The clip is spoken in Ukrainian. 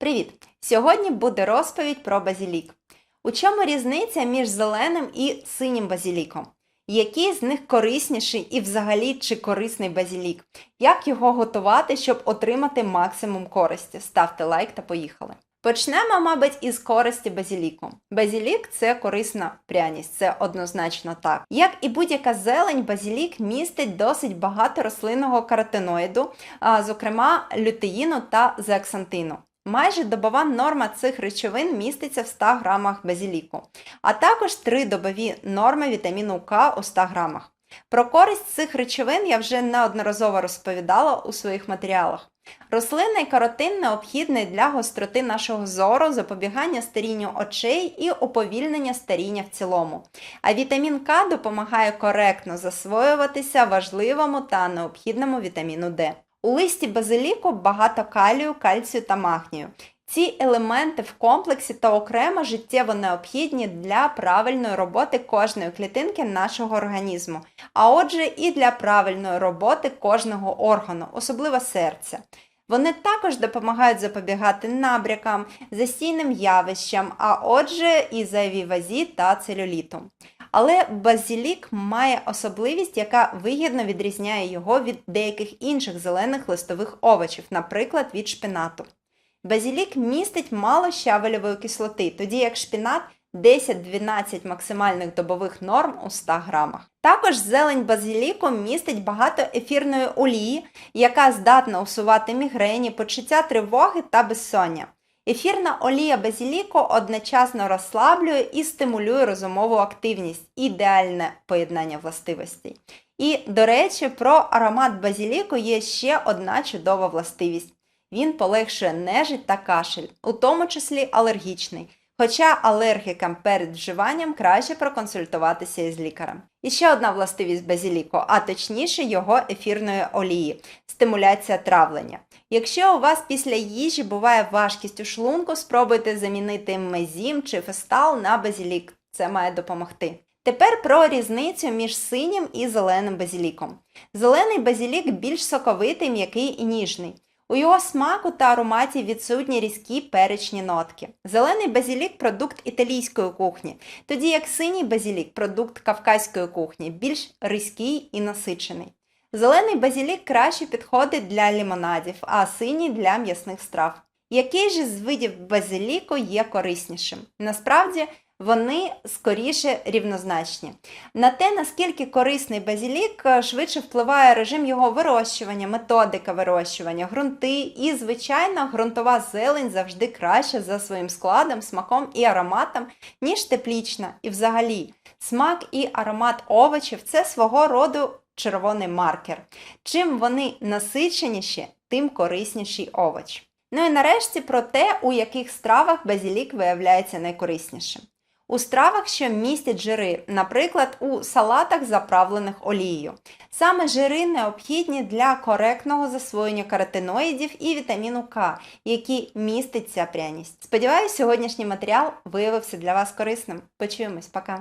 Привіт! Сьогодні буде розповідь про базілік. У чому різниця між зеленим і синім базіліком? Який з них корисніший і взагалі чи корисний базілік? Як його готувати, щоб отримати максимум користі? Ставте лайк та поїхали. Почнемо, мабуть, із користі базіліку. Базілік це корисна пряність, це однозначно так. Як і будь-яка зелень, базілік містить досить багато рослинного каротиноїду, зокрема лютеїну та зеаксантину. Майже добова норма цих речовин міститься в 100 грамах базіліку, а також 3 добові норми вітаміну К у 100 грамах. Про користь цих речовин я вже неодноразово розповідала у своїх матеріалах. Рослинний каротин необхідний для гостроти нашого зору, запобігання старінню очей і уповільнення старіння в цілому. А вітамін К допомагає коректно засвоюватися важливому та необхідному вітаміну Д. У листі базиліку багато калію, кальцію та магнію. Ці елементи в комплексі та окремо життєво необхідні для правильної роботи кожної клітинки нашого організму, а отже, і для правильної роботи кожного органу, особливо серця. Вони також допомагають запобігати набрякам, застійним явищам, а отже, і зайвій вазі та целюліту. Але базілік має особливість, яка вигідно відрізняє його від деяких інших зелених листових овочів, наприклад, від шпинату. Базілік містить мало щавелевої кислоти, тоді як шпінат 10-12 максимальних добових норм у 100 грамах. Також зелень базиліку містить багато ефірної олії, яка здатна усувати мігрені, почуття тривоги та безсоння. Ефірна олія базиліку одночасно розслаблює і стимулює розумову активність, ідеальне поєднання властивостей. І, до речі, про аромат базиліку є ще одна чудова властивість. Він полегшує нежить та кашель, у тому числі алергічний. Хоча алергікам перед вживанням краще проконсультуватися із лікарем. І ще одна властивість базіліку, а точніше його ефірної олії стимуляція травлення. Якщо у вас після їжі буває важкість у шлунку, спробуйте замінити мезім чи фестал на базілік. Це має допомогти. Тепер про різницю між синім і зеленим базіліком. Зелений базілік більш соковитий, м'який і ніжний. У його смаку та ароматі відсутні різкі перечні нотки. Зелений базілік продукт італійської кухні, тоді як синій базілік продукт кавказької кухні, більш різкий і насичений. Зелений базілік краще підходить для лімонадів, а синій для м'ясних страв. Який же з видів базиліку є кориснішим? Насправді вони скоріше рівнозначні. На те, наскільки корисний базілік, швидше впливає режим його вирощування, методика вирощування, ґрунти і, звичайно, ґрунтова зелень завжди краща за своїм складом, смаком і ароматом, ніж теплічна. І взагалі, смак і аромат овочів це свого роду червоний маркер. Чим вони насиченіші, тим корисніший овоч. Ну і нарешті про те, у яких стравах базілік виявляється найкориснішим. У стравах, що містять жири, наприклад, у салатах, заправлених олією. Саме жири необхідні для коректного засвоєння каротиноїдів і вітаміну К, які містить ця пряність. Сподіваюсь, сьогоднішній матеріал виявився для вас корисним. Почуємось, пока!